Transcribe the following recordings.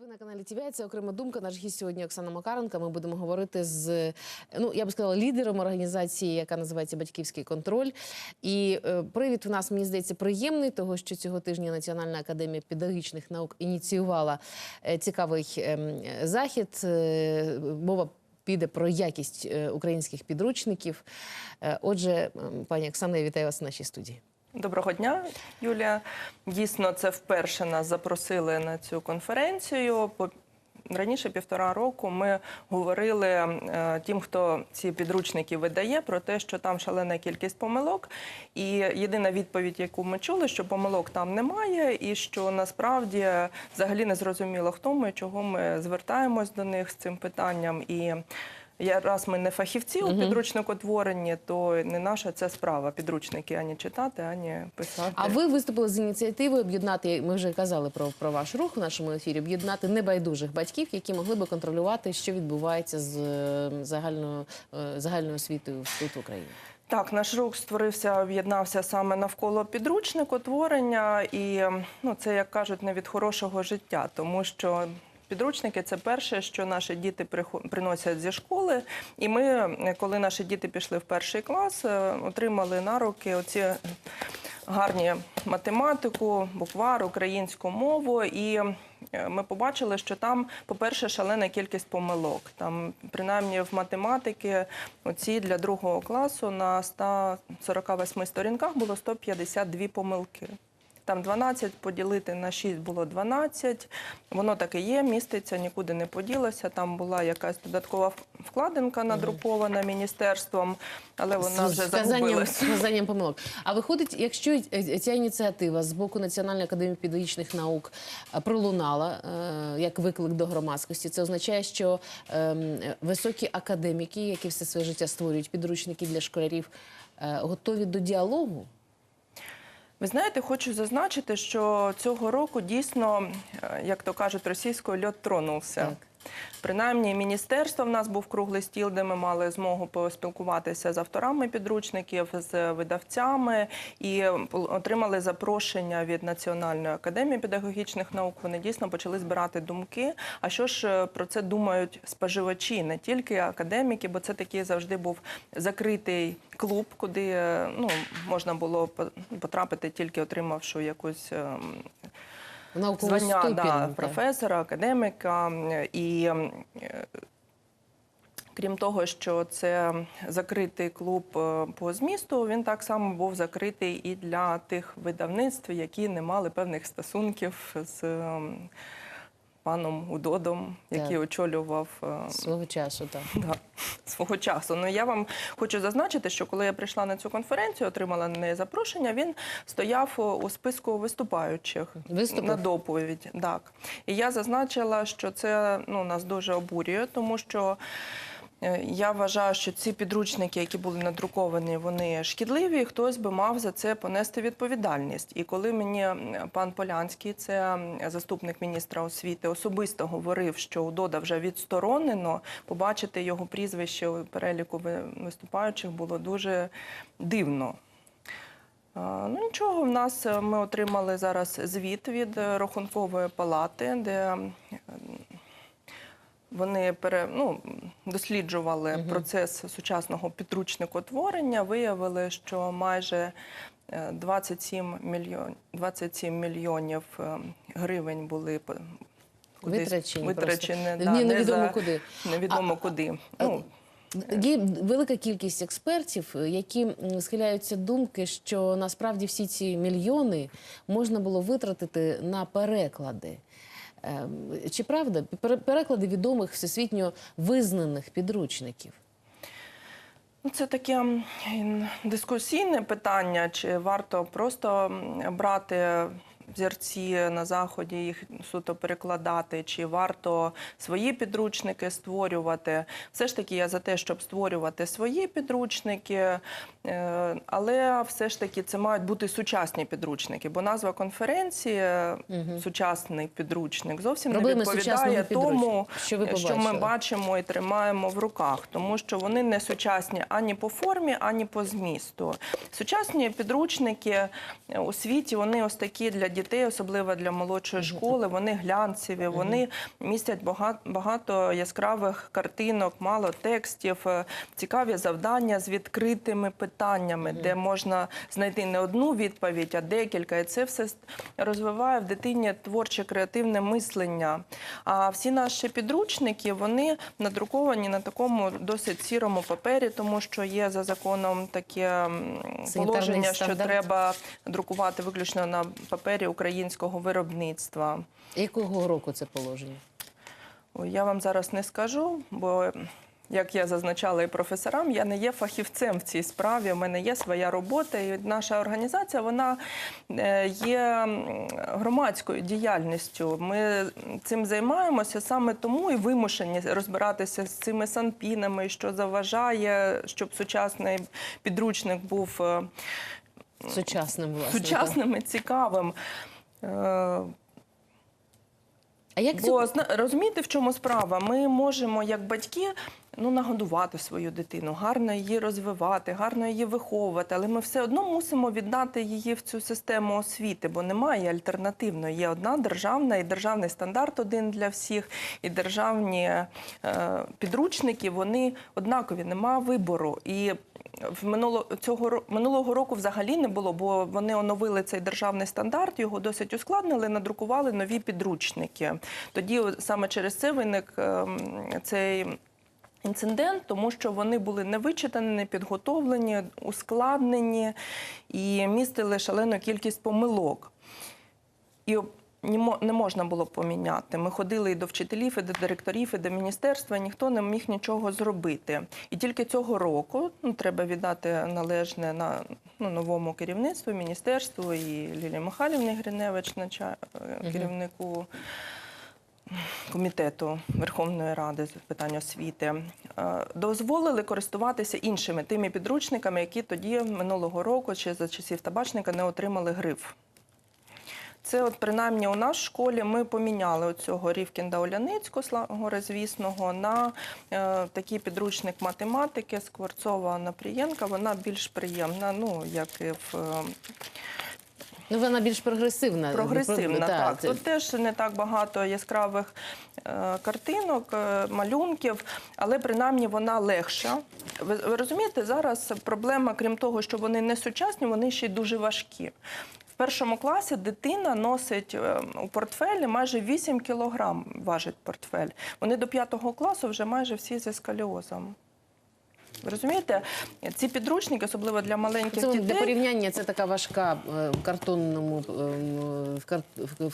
Ви на каналі ТВ, це окрема думка. Наш гість сьогодні Оксана Макаренка. Ми будемо говорити з ну я би сказала лідером організації, яка називається Батьківський контроль. І е, привід у нас мені здається приємний, того що цього тижня Національна академія педагогічних наук ініціювала е, цікавий ем, захід. Е, мова піде про якість е, українських підручників. Е, отже, пані Оксана, я вітаю вас в нашій студії. Доброго дня, Юлія. Дійсно, це вперше нас запросили на цю конференцію. Раніше півтора року ми говорили е, тим, хто ці підручники видає, про те, що там шалена кількість помилок. І єдина відповідь, яку ми чули, що помилок там немає, і що насправді взагалі не зрозуміло, хто ми, чого ми звертаємось до них з цим питанням. І я раз ми не фахівці у підручникотворенні, то не наша це справа підручники ані читати, ані писати. А ви виступили з ініціативою об'єднати. Ми вже казали про, про ваш рух в нашому ефірі. Об'єднати небайдужих батьків, які могли би контролювати, що відбувається з е, загальною е, загальною освітою тут в Україні. Так, наш рух створився, об'єднався саме навколо підручникотворення, і ну це як кажуть, не від хорошого життя, тому що. Підручники це перше, що наші діти приносять зі школи. І ми, коли наші діти пішли в перший клас, е, отримали на руки оці гарні математику, буквар, українську мову. І е, ми побачили, що там, по-перше, шалена кількість помилок. Там, принаймні, в математики оці для другого класу на 148 сторінках було 152 помилки. Там 12 поділити на 6 було 12. Воно так і є, міститься, нікуди не поділося. Там була якась додаткова вкладинка надрукована міністерством, але вона вже загубилась. з вказанням помилок. А виходить, якщо е, ця ініціатива з боку Національної академії педагогічних наук е, пролунала е, як виклик до громадськості, це означає, що ем, високі академіки, які все своє життя створюють підручники для школярів, готові до діалогу. Ви знаєте, хочу зазначити, що цього року дійсно, е, як то кажуть, російською льот тронувся. Так. Принаймні, міністерство в нас був круглий стіл, де ми мали змогу поспілкуватися з авторами підручників, з видавцями і отримали запрошення від Національної академії педагогічних наук. Вони дійсно почали збирати думки. А що ж е, про це думають споживачі, не тільки академіки, бо це такий завжди був закритий клуб, куди е, ну можна було по- потрапити тільки отримавши якусь. Звання да, професора, академіка. І е, крім того, що це закритий клуб е, по змісту, він так само був закритий і для тих видавництв, які не мали певних стосунків з паном Удодом, який Так. очолював. е, Свого часу, так. Да, свого часу. Ну я вам хочу зазначити, що коли я прийшла на цю конференцію, отримала на неї запрошення. Він стояв у списку виступаючих Виступив? на доповідь. Так і я зазначила, що це ну нас дуже обурює, тому що. Е, Я вважаю, що ці підручники, які були надруковані, вони шкідливі. і Хтось би мав за це понести відповідальність. І коли мені пан Полянський, це заступник міністра освіти, особисто говорив, що Дода вже відсторонено, побачити його прізвище у переліку виступаючих було дуже дивно. Ну нічого, в нас е, ми отримали зараз звіт від е, Рахункової палати, де вони пере, ну, досліджували процес сучасного підручникотворення, виявили, що майже е, 27 мільйон, 27 мільйонів е, гривень були кудись Витрачені витрачені да, Ні, не невідомо за- куди. Невідомо куди. Ну, Є велика кількість експертів, які схиляються думки, що насправді всі ці мільйони можна було витратити на переклади. Ем, Чи правда Пере- переклади відомих всесвітньо визнаних підручників? Ну, Це таке дискусійне питання, чи варто просто брати взірці на заході, їх суто перекладати, чи варто свої підручники створювати. Все ж таки, я за те, щоб створювати свої підручники, але все ж таки це мають бути сучасні підручники, бо назва конференції сучасний підручник зовсім Проблеми не відповідає тому. Що ви що ми бачимо і тримаємо в руках, тому що вони не сучасні ані по формі, ані по змісту. Сучасні підручники е, у світі вони ось такі для дітей, особливо для молодшої школи. Вони глянцеві, вони містять багато, багато яскравих картинок, мало текстів, е, цікаві завдання з відкритими питаннями, де можна знайти не одну відповідь, а декілька. І це все розвиває в дитині творче креативне мислення. А всі наші підручники вони надруковані на такому досить сірому папері, тому що є за законом таке положення, що треба друкувати виключно на папері українського виробництва. Якого року це положення? Я вам зараз не скажу, бо як я зазначала і професорам, я не є фахівцем в цій справі. У мене є своя робота, і наша організація вона е, є громадською діяльністю. Ми цим займаємося саме тому і вимушені розбиратися з цими санпінами, що заважає, щоб сучасний підручник був е, Сучасним власне. сучасним і цікавим. Е, А як Бо розумієте, в чому справа? Ми можемо, як батьки, ну нагодувати свою дитину, гарно її розвивати, гарно її виховувати, але ми все одно мусимо віддати її в цю систему освіти, бо немає альтернативної. Є одна державна і державний стандарт один для всіх, і державні е, підручники вони однакові, нема вибору. І в минуло цього минулого року взагалі не було, бо вони оновили цей державний стандарт, його досить ускладнили, надрукували нові підручники. Тоді саме через це виник ем, цей. Інцидент, тому що вони були не вичитані, не підготовлені, ускладнені і містили шалену кількість помилок. І не можна було поміняти. Ми ходили і до вчителів, і до директорів, і до міністерства. Ніхто не міг нічого зробити. І тільки цього року ну, треба віддати належне на ну, новому керівництву, міністерству і Лілії Михайлівні Гриневич, нача- е, керівнику комітету Верховної Ради з питань освіти, е, дозволили користуватися іншими тими підручниками, які тоді минулого року чи за часів табачника не отримали гриф. Це, от принаймні, у нас в школі ми поміняли оцього Рівкінда Оляницького, славгорозвісного, на е, такий підручник математики Скворцова Напрієнка. Вона більш приємна, ну як і в е, ну вона більш прогресивна? Прогресивна, Та, так. це- Тут теж не так багато яскравих е, картинок, е, малюнків, але принаймні вона легша. Ви, ви розумієте, зараз проблема, крім того, що вони не сучасні, вони ще й дуже важкі. В першому класі дитина носить е, у портфелі майже 8 кілограм важить портфель. Вони до 5 класу вже майже всі зі сколіозом. Ви розумієте, ці підручники, особливо для маленьких Це, для порівняння це така важка е, в картонному ем, в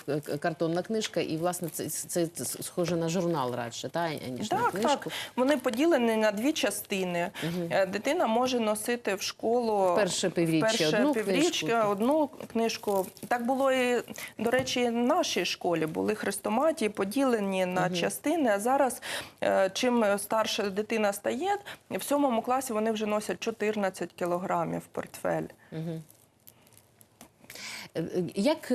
в- картонна книжка, і власне це, це, схоже на журнал радше, та аніж на Так, книжку. так. Вони поділені на дві частини. Е, Дитина може носити в школу Перше півріччя перше одну півріччя, книжку. одну книжку. Так було і, до речі, в нашій школі були хрестоматії поділені на частини. А зараз, е, чим старша дитина стає, в сьомому класі вони вже носять 14 кілограмів портфель. Е, е, Як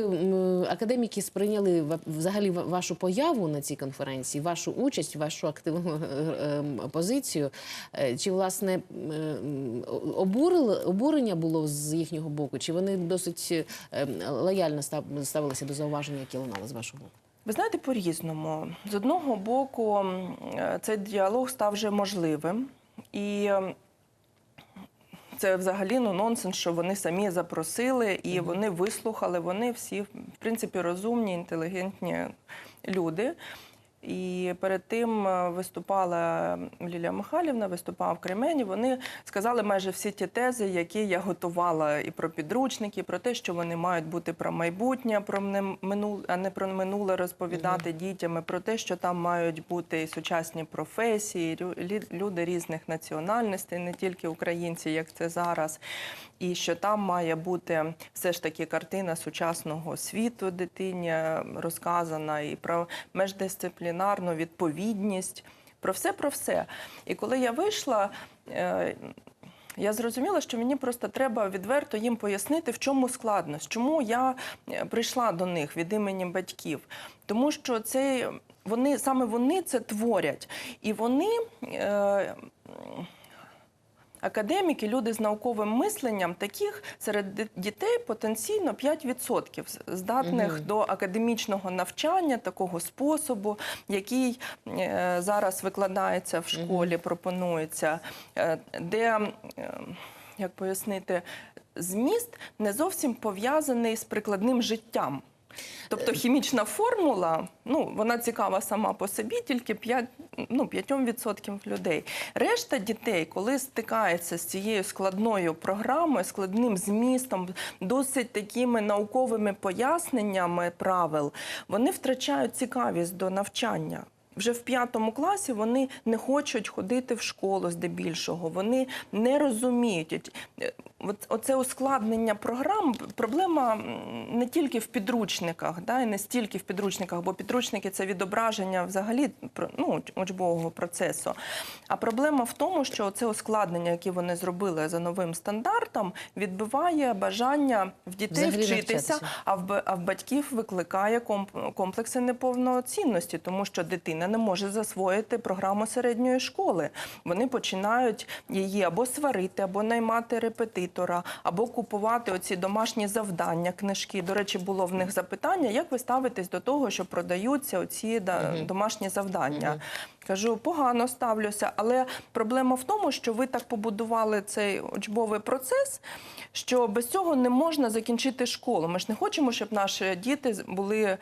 академіки сприйняли взагалі вашу появу на цій конференції, вашу участь, вашу активну е, ем, позицію? Чи власне обурили, обурення було з їхнього боку? Чи вони досить лояльно ставилися до зауваження, які лунали з вашого боку? Ви знаєте, по-різному. З одного боку, цей діалог став вже можливим. І це взагалі ну, нонсенс, що вони самі запросили і вони вислухали. Вони всі, в принципі, розумні, інтелігентні люди. І перед тим е, виступала Лілія Михайлівна, виступав Кремені. Вони сказали майже всі ті тези, які я готувала і про підручники, і про те, що вони мають бути про майбутнє, про не- минуле, а не про минуле розповідати дітям, і про те, що там мають бути і сучасні професії, люди різних національностей, не тільки українці, як це зараз. І що там має бути все ж таки картина сучасного світу дитині розказана, і про междисциплінарну відповідність, про все, про все. І коли я вийшла. е, я зрозуміла, що мені просто треба відверто їм пояснити, в чому складність, чому я е, прийшла до них від імені батьків. Тому що це вони саме вони це творять, і вони. Е, Академіки, люди з науковим мисленням, таких серед дітей потенційно 5% здатних Мгм. до академічного навчання, такого способу, який е, зараз викладається в школі, пропонується, е, де, е, як пояснити, зміст не зовсім пов'язаний з прикладним життям. Тобто хімічна формула, ну вона цікава сама по собі, тільки 5, ну, 5% людей. Решта дітей, коли стикається з цією складною програмою, складним змістом, досить такими науковими поясненнями правил, вони втрачають цікавість до навчання. Вже в п'ятому класі вони не хочуть ходити в школу здебільшого, вони не розуміють. Е, оце ускладнення програм, проблема не тільки в підручниках, да, і не стільки в підручниках, бо підручники це відображення взагалі ну, учбового процесу. А проблема в тому, що це ускладнення, яке вони зробили за новим стандартом, відбиває бажання в дітей Взагалі вчитися, а в, а в батьків викликає комп- комплекси неповноцінності, тому що дитина не може засвоїти програму середньої школи. Вони починають її або сварити, або наймати репетитора, або купувати оці домашні завдання, книжки. До речі, було в них запитання, як ви ставитесь до того, що продаються оці домашні завдання. Кажу, погано ставлюся, але проблема в тому, що ви так побудували цей учбовий процес, що без цього не можна закінчити школу. Ми ж не хочемо, щоб наші діти були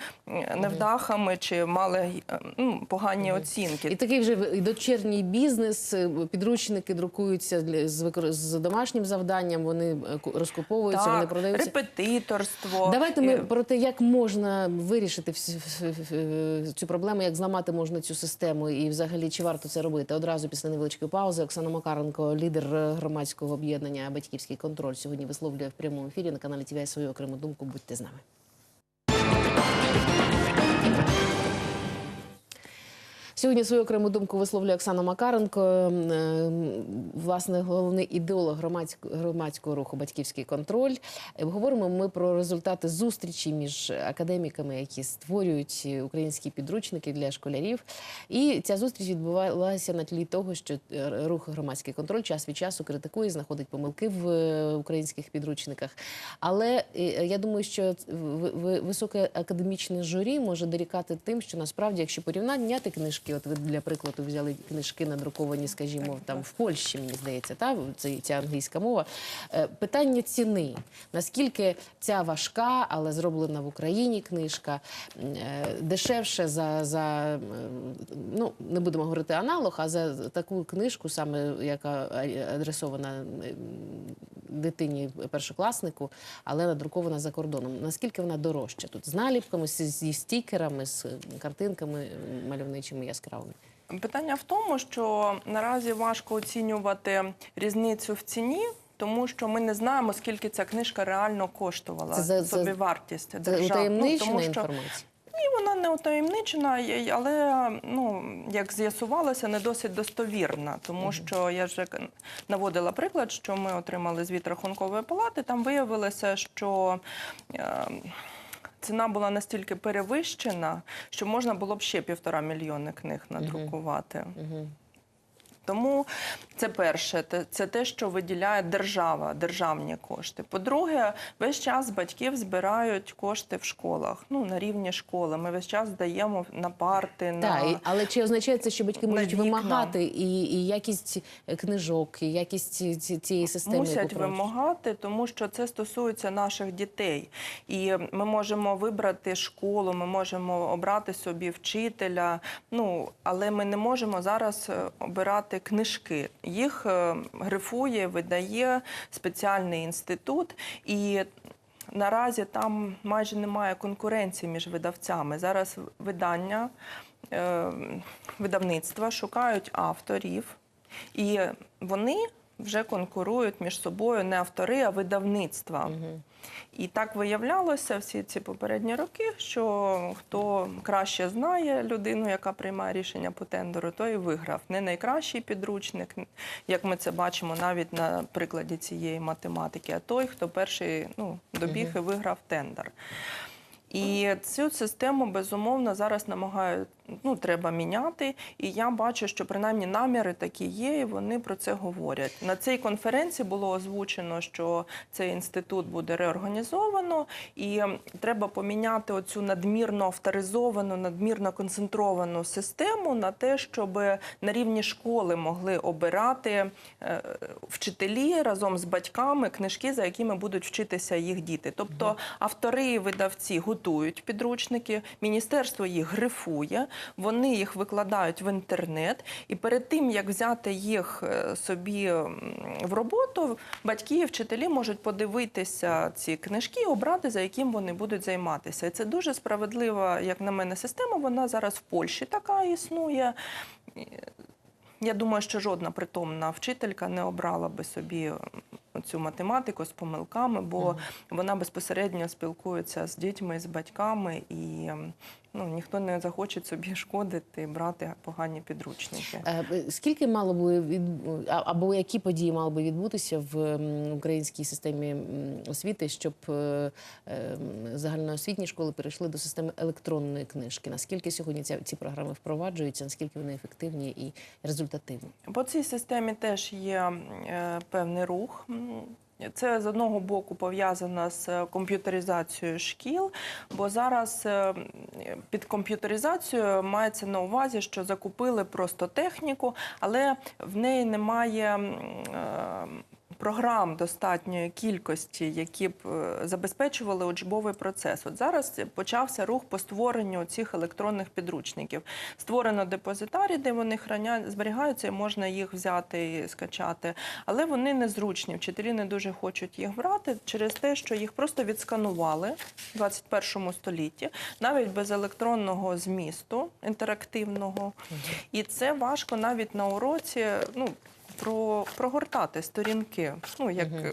невдахами чи мали ну, погані оцінки. І такий вже і дочірній бізнес, е, підручники друкуються з, з домашнім завданням, вони е, ку- розкуповуються, вони продаються. репетиторство. Давайте ми про те, як можна вирішити цю проблему, як зламати можна цю систему, і взагалі чи варто це робити. Одразу після невеличкої паузи Оксана Макаренко, лідер е, громадського об'єднання Батьківський контроль, сьогодні висловлює в прямому ефірі на каналі ТВ свою окрему думку. Будьте з нами. Сьогодні свою окрему думку висловлює Оксана Макаренко, е, власне, головний ідеолог громадського, руху Батьківський контроль. Е, Говоримо ми про результати зустрічі між академіками, які створюють українські підручники для школярів. І ця зустріч відбувалася на тлі того, що е, рух громадський контроль час від часу критикує, знаходить помилки в е, українських підручниках. Але е, я думаю, що високе академічне журі може дорікати тим, що насправді, якщо порівняти книжки, от ви для прикладу взяли книжки надруковані, скажімо, там в Польщі, мені здається, та це ця англійська мова. Е, Питання ціни. Наскільки ця важка, але зроблена в Україні книжка е, дешевше за, за ну не будемо говорити аналог, а за таку книжку, саме яка адресована дитині першокласнику, але надрукована за кордоном. Наскільки вона дорожча тут з наліпками, зі стікерами, з картинками мальовничими яскравими? Питання в тому, що наразі важко оцінювати різницю в ціні. Тому що ми не знаємо, скільки ця книжка реально коштувала Це собі вартість Це держав. Ну, тому що інформація. Ні, вона не утаємничена, але ну як з'ясувалося, не досить достовірна, тому що я вже наводила приклад, що ми отримали звіт рахункової палати. Там виявилося, що е, ціна була настільки перевищена, що можна було б ще півтора мільйони книг надрукувати. Угу. Тому це перше, це те, що виділяє держава, державні кошти. По-друге, весь час батьків збирають кошти в школах, ну на рівні школи. Ми весь час даємо на парти, на Так, і, але чи означає це, що батьки можуть вікна. вимагати і, і якість е, книжок, і якість ці- ці- цієї системи? Мусять вимагати, тому що це стосується наших дітей. І ми можемо вибрати школу, ми можемо обрати собі вчителя. Ну але ми не можемо зараз е, обирати книжки. Їх е, грифує, видає спеціальний інститут і. Наразі там майже немає конкуренції між видавцями. Зараз видання, е, видавництва шукають авторів, і вони вже конкурують між собою не автори, а видавництва. І так виявлялося всі ці попередні роки, що хто краще знає людину, яка приймає рішення по тендеру, той і виграв. Не найкращий підручник, як ми це бачимо навіть на прикладі цієї математики, а той, хто перший ну, добіг і виграв тендер. І цю систему безумовно зараз намагають, ну треба міняти. І я бачу, що принаймні наміри такі є, і вони про це говорять. На цій конференції було озвучено, що цей інститут буде реорганізовано, і треба поміняти оцю надмірно авторизовану, надмірно концентровану систему на те, щоб на рівні школи могли обирати е, вчителі разом з батьками книжки, за якими будуть вчитися їх діти. Тобто автори і видавці готують підручники, міністерство їх грифує, вони їх викладають в інтернет. І перед тим як взяти їх е, собі в роботу, батьки і вчителі можуть подивитися ці книжки, і обрати за яким вони будуть займатися. І це дуже справедлива, як на мене, система. Вона зараз в Польщі така існує. Я думаю, що жодна притомна вчителька не обрала би собі цю математику з помилками, бо вона безпосередньо спілкується з дітьми, з батьками, і ну, ніхто не захоче собі шкодити, брати погані підручники. Е, Скільки мало би від або які події мали би відбутися в українській системі освіти, щоб е, е, м, загальноосвітні школи перейшли до системи електронної книжки? Наскільки сьогодні ця, ці програми впроваджуються? Наскільки вони ефективні і результативні? По цій системі теж є е, певний рух. Це з одного боку пов'язано з е, комп'ютеризацією шкіл, бо зараз е, під комп'ютеризацією мається на увазі, що закупили просто техніку, але в неї немає е, програм достатньої кількості, які б е, забезпечували учбовий процес. От зараз почався рух по створенню цих електронних підручників. Створено депозитарій, де вони храня... зберігаються, і можна їх взяти і скачати. Але вони незручні. Вчителі не дуже хочуть їх брати через те, що їх просто відсканували в 21 столітті, навіть без електронного змісту інтерактивного. І це важко навіть на уроці. Ну, про, прогортати сторінки. Ну, як, угу.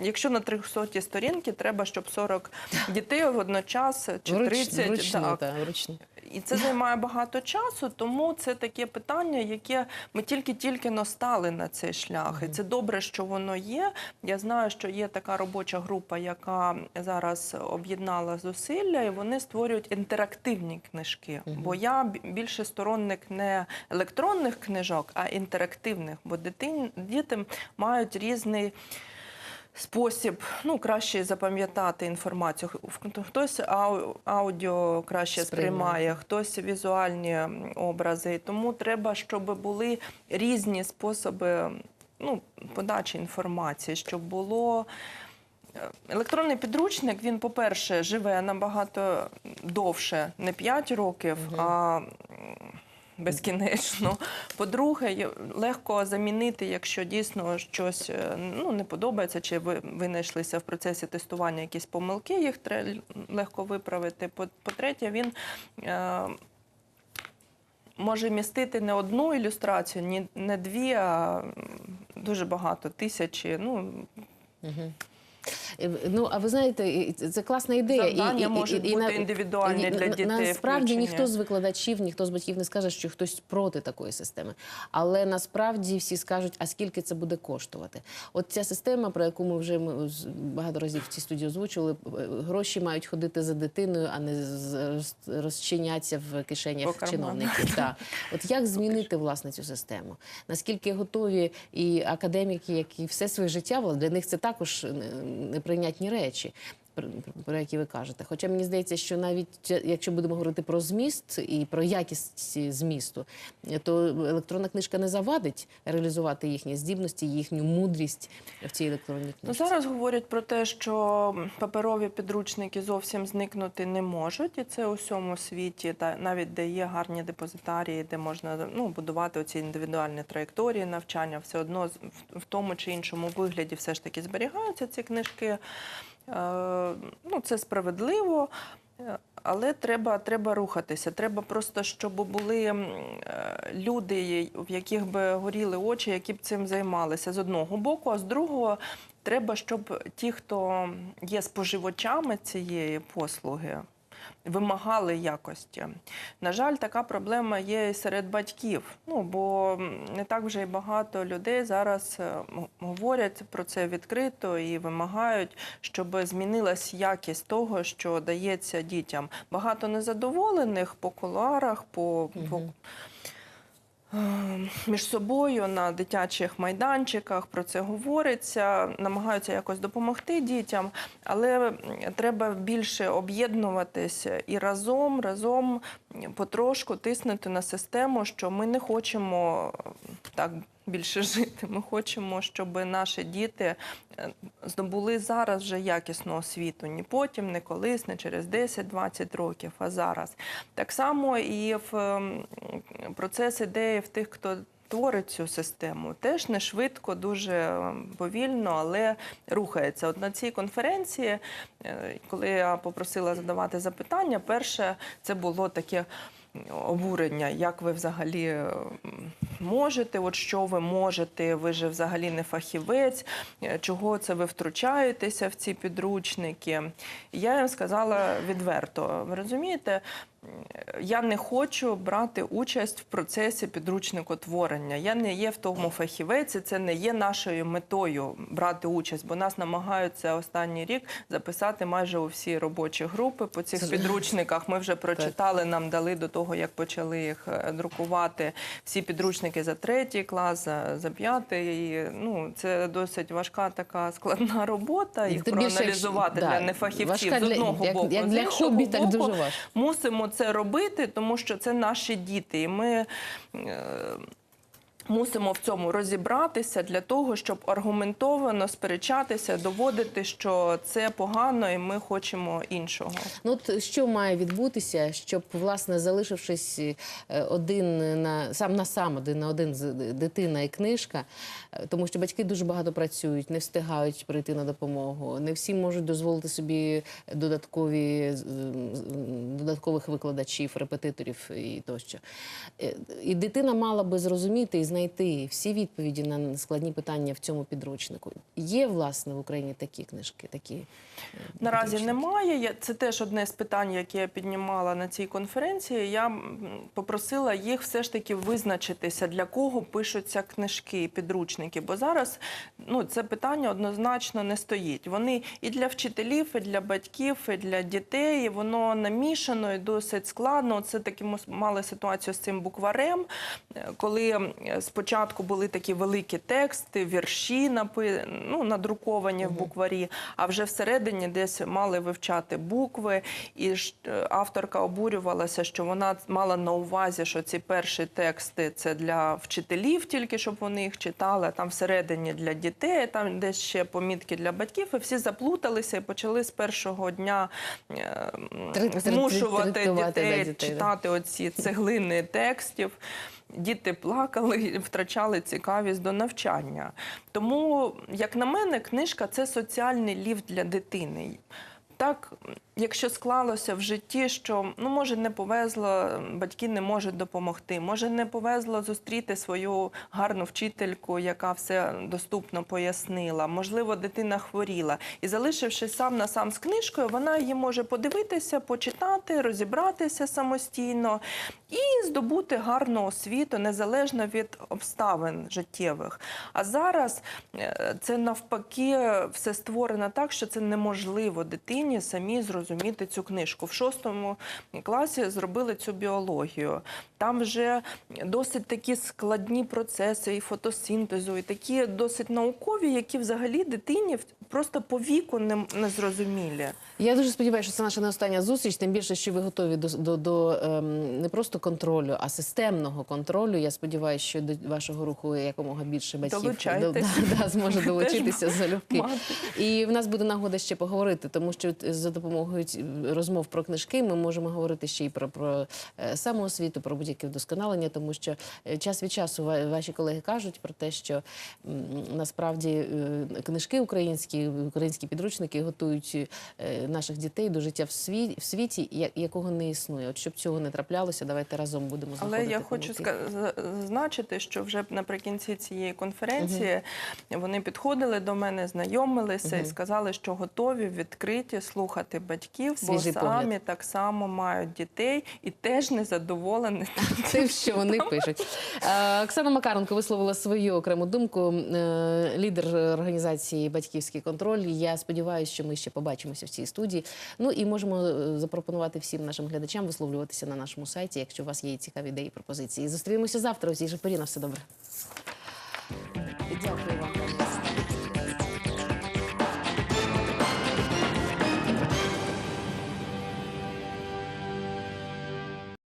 Якщо на 300 сторінки треба, щоб 40 дітей водночас чи Вруч- 30. вручну, так. та, вручну. І це займає багато часу, тому це таке питання, яке ми тільки-тільки настали на цей шлях. І це добре, що воно є. Я знаю, що є така робоча група, яка зараз об'єднала зусилля, і вони створюють інтерактивні книжки. Бо я бі- більше сторонник не електронних книжок, а інтерактивних, бо дитин, діти мають різний. Спосіб ну краще запам'ятати інформацію. Хтось ау- аудіо краще Сприймає. хтось візуальні образи. Тому треба, щоб були різні способи ну, подачі інформації, щоб було. е, Електронний підручник, він, по-перше, живе набагато довше, не 5 років, а м, безкінечно. По-друге, легко замінити, якщо дійсно щось е, ну, не подобається, чи ви винайшлися в процесі тестування якісь помилки, їх легко виправити. По- По-третє, він е, може містити не одну ілюстрацію, не дві, а дуже багато, тисячі. Ну, Мгм. Е, Ну, а ви знаєте, це класна ідея. Завдання можуть бути і- для дітей Насправді ніхто з викладачів, ніхто з батьків не скаже, що хтось проти такої системи. Але насправді всі скажуть, а скільки це буде коштувати. От ця система, про яку ми вже багато разів в цій студії озвучували, е, гроші мають ходити за дитиною, а не з- роз- розчиняться в кишенях чиновників. Так. От як змінити власне цю систему? Наскільки готові і академіки, які все своє життя для них це також не- неприйнятні речі. Про, які ви кажете. Хоча мені здається, що навіть якщо будемо говорити про зміст і про якість змісту, то електронна книжка не завадить реалізувати їхні здібності, їхню мудрість в цій електронній Ну, книжці. зараз говорять про те, що паперові підручники зовсім зникнути не можуть, і це у всьому світі, та навіть де є гарні депозитарії, де можна ну, будувати оці індивідуальні траєкторії навчання, все одно в тому чи іншому вигляді все ж таки зберігаються ці книжки. Е, Ну, це справедливо. е, Але треба, треба рухатися. Треба просто, щоб були е, люди, в яких би горіли очі, які б цим займалися з одного боку, а з другого треба, щоб ті, хто є споживачами цієї послуги, вимагали якості. На жаль, така проблема є і серед батьків. Ну бо не так вже і багато людей зараз е, говорять про це відкрито і вимагають, щоб змінилась якість того, що дається дітям. Багато незадоволених по кулуарах, по, е, між собою на дитячих майданчиках про це говориться, намагаються якось допомогти дітям, але треба більше об'єднуватися і разом, разом потрошку тиснути на систему, що ми не хочемо так. Більше жити. Ми хочемо, щоб наші діти е, здобули зараз вже якісну освіту. Ні потім, не колись, не через 10-20 років, а зараз. Так само і в процес ідеї в тих, хто творить цю систему, теж не швидко, дуже повільно, але рухається. От на цій конференції, е, коли я попросила задавати запитання, перше це було таке. Обурення, як ви взагалі можете, от що ви можете, ви же взагалі не фахівець, е, чого це ви втручаєтеся в ці підручники. Я їм сказала відверто, ви розумієте, я не хочу брати участь в процесі підручникотворення. Я не є в тому фахівець, і це не є нашою метою брати участь, бо нас намагаються останній рік записати майже у всі робочі групи по цих підручниках. Ми вже прочитали, нам дали до того, як почали їх е, друкувати всі підручники за третій клас, за, за п'ятий. Ну, це досить важка така складна робота. Їх проаналізувати для нефахівців з одного боку. як для хобі, так боку, дуже важко. мусимо це робити, тому що це наші діти, і ми. Мусимо в цьому розібратися для того, щоб аргументовано сперечатися, доводити, що це погано, і ми хочемо іншого. Ну от що має відбутися, щоб власне залишившись е, один на сам на сам один на один з дитина і книжка, е, тому що батьки дуже багато працюють, не встигають прийти на допомогу. Не всі можуть дозволити собі додаткові додаткових викладачів, репетиторів і тощо. Е, І дитина мала би зрозуміти і знайти всі відповіді на складні питання в цьому підручнику. Є власне в Україні такі книжки, такі е, Наразі підручники? немає. Це теж одне з питань, яке я піднімала на цій конференції. Я попросила їх все ж таки визначитися, для кого пишуться книжки підручники. Бо зараз ну, це питання однозначно не стоїть. Вони і для вчителів, і для батьків, і для дітей. І воно намішано і досить складно. Це таки ми мали ситуацію з цим букварем, е, коли спочатку були такі великі тексти, вірші напи... ну, надруковані в букварі, а вже всередині десь мали вивчати букви. І ж е, авторка обурювалася, що вона мала на увазі, що ці перші тексти це для вчителів, тільки щоб вони їх читали, там всередині для дітей, там десь ще помітки для батьків. І всі заплуталися і почали з першого дня е, змушувати дітей да. читати оці цеглини текстів. Діти плакали, втрачали цікавість до навчання. Тому, як на мене, книжка це соціальний ліфт для дитини. Так, якщо склалося в житті, що ну може не повезло, батьки не можуть допомогти, може не повезло зустріти свою гарну вчительку, яка все доступно пояснила. Можливо, дитина хворіла, і залишившись сам на сам з книжкою, вона її може подивитися, почитати, розібратися самостійно і здобути гарну освіту незалежно від обставин життєвих. А зараз е, це навпаки все створено так, що це неможливо дитині самі зрозуміти цю книжку. В шостому класі зробили цю біологію. Там вже досить такі складні процеси і фотосинтезу, і такі досить наукові, які взагалі дитині просто по віку не, не зрозумілі. Я дуже сподіваюся, що це наша не остання зустріч. Тим більше, що ви готові до, до, до ем, не просто контролю, а системного контролю. Я сподіваюся, що до вашого руху якомога більше батьків Долучайтесь. да, да, зможе долучитися залюбки. І в нас буде нагода ще поговорити, тому що за допомогою розмов про книжки. Ми можемо говорити ще й про, про е, самоосвіту, про будь-яке вдосконалення, тому що е, час від часу ваші колеги кажуть про те, що насправді е, книжки українські, українські підручники готують е, наших дітей до життя в світі, в світі, якого не існує. От щоб цього не траплялося, давайте разом будемо Але я хочу зазначити, що вже наприкінці цієї конференції вони підходили до мене, знайомилися і сказали, що готові відкриті слухати батьків, Свіжий бо самі погляд. так само мають дітей і теж не задоволені. Тим, що вони пишуть. Е, Оксана Макаренко висловила свою окрему думку. е, Лідер організації Батьківський контроль. Я сподіваюся, що ми ще побачимося в цій студії. Ну і можемо е, запропонувати всім нашим глядачам висловлюватися на нашому сайті, якщо у вас є цікаві ідеї і пропозиції. Зустрінемося завтра у цій же порі. На все добре. Дякую вам.